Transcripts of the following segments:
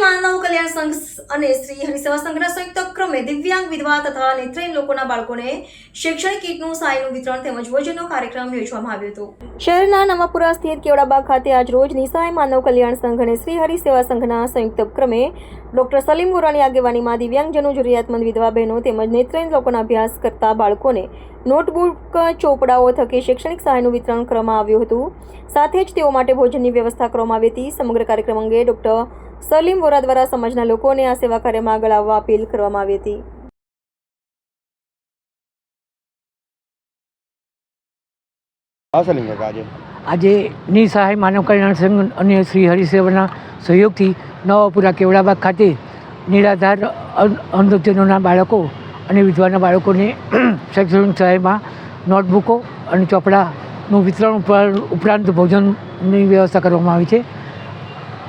કલ્યાણ સંઘ અને શ્રી હરિસેવા સંઘના સંયુક્ત ક્રમે દિવ્યાંગ વિધવા તથા નેત્રહીન લોકોના બાળકોને શૈક્ષણિક કીટનું સહાયનું વિતરણ તેમજ ભોજનનો કાર્યક્રમ યોજવામાં આવ્યો હતો. શહેરના નવાપુરા સ્થિત કેવડાબાગ ખાતે આજ રોજ નિસાય માનવ કલ્યાણ સંઘ અને શ્રી હરિસેવા સંઘના સંયુક્ત ક્રમે ડોક્ટર સલીમ ગોરાની આગેવાનીમાં દિવ્યાંગજનો, જરૂરિયાતમંદ વિધવા બહેનો તેમજ નેત્રહીન લોકોના અભ્યાસ કરતા બાળકોને નોટબુક, ચોપડાઓ થકી શૈક્ષણિક સહાયનું વિતરણ કરવામાં આવ્યું હતું. સાથે જ તેઓ માટે ભોજનની વ્યવસ્થા કરવામાં આવી હતી. સમગ્ર કાર્યક્રમ અંગે ડોક્ટર સલીમ વોરા દ્વારા સમાજના લોકોને આ સેવા કાર્યમાં આગળ આવવા અપીલ કરવામાં આવી હતી. હા સલીમ કાકા આજે? આજે નિસહાય માનવ કલ્યાણ સંઘ અને શ્રી હરિસેવાના સહયોગથી નવાપુરા કેવડાબાગ ખાતે નિરાધાર અંધજનોના બાળકો અને વિધવાના બાળકોને શૈક્ષણિક સહાયમાં નોટબુકો અને ચોપડાનું વિતરણ ઉપર- ઉપરાંત ભોજનની વ્યવસ્થા કરવામાં આવી છે.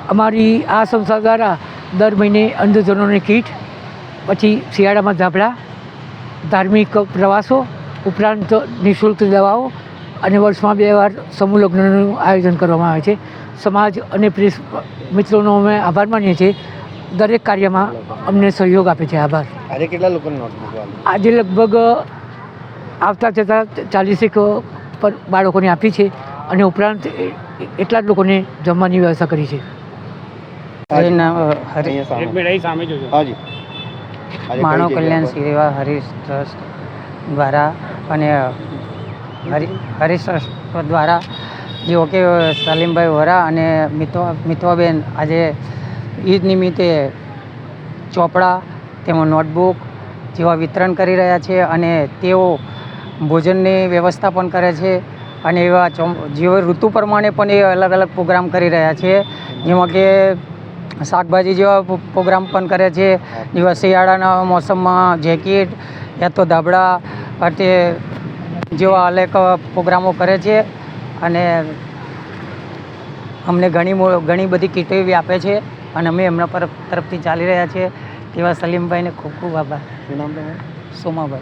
અમારી આ સંસ્થા દ્વારા દર મહિને અંધજનોની કીટ પછી શિયાળામાં ધાબળા ધાર્મિક પ્રવાસો ઉપરાંત નિઃશુલ્ક દવાઓ અને વર્ષમાં બે વાર સમૂહ લગ્નનું આયોજન કરવામાં આવે છે. સમાજ અને પ્રેસ મિત્રોનો અમે આભાર માનીએ છીએ. દરેક કાર્યમાં અમને સહયોગ આપે છે. આભાર. આજે કેટલા લોકોને આજે લગભગ આવતા જતા ચાલીસેક પર બાળકોને આપી છે અને ઉપરાંત એટલા જ લોકોને જમવાની વ્યવસ્થા કરી છે. માનવ કલ્યાણ? સેવા હરીશ ટ્રસ્ટ દ્વારા અને હરિ હરીશ ટ્રસ્ટ દ્વારા જેઓ કે સલીમભાઈ વોરા અને મિત્વા મિત્વાબેન આજે ઈદ નિમિત્તે ચોપડા તેમજ નોટબુક જેવા વિતરણ કરી રહ્યા છે અને તેઓ ભોજનની વ્યવસ્થા પણ કરે છે અને એવા જેઓ ઋતુ પ્રમાણે પણ એ અલગ અલગ પ્રોગ્રામ કરી રહ્યા છે. જેમાં કે શાકભાજી જેવા પ્રો- પ્રોગ્રામ પણ કરે છે. જેવા શિયાળાના મોસમમાં જેકેટ યા તો ધાબળા તે જેવા અનેક પ્રોગ્રામો કરે છે અને અમને ઘણી મો- ઘણી બધી કીટો એવી આપે છે અને અમે એમના પર તરફથી ચાલી રહ્યા છીએ તેવા સલીમભાઈને ખૂબ ખૂબ આભાર. શું નામ તમારું? Somabhai.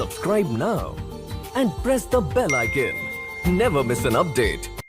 Subscribe now and press the bell icon never miss an update.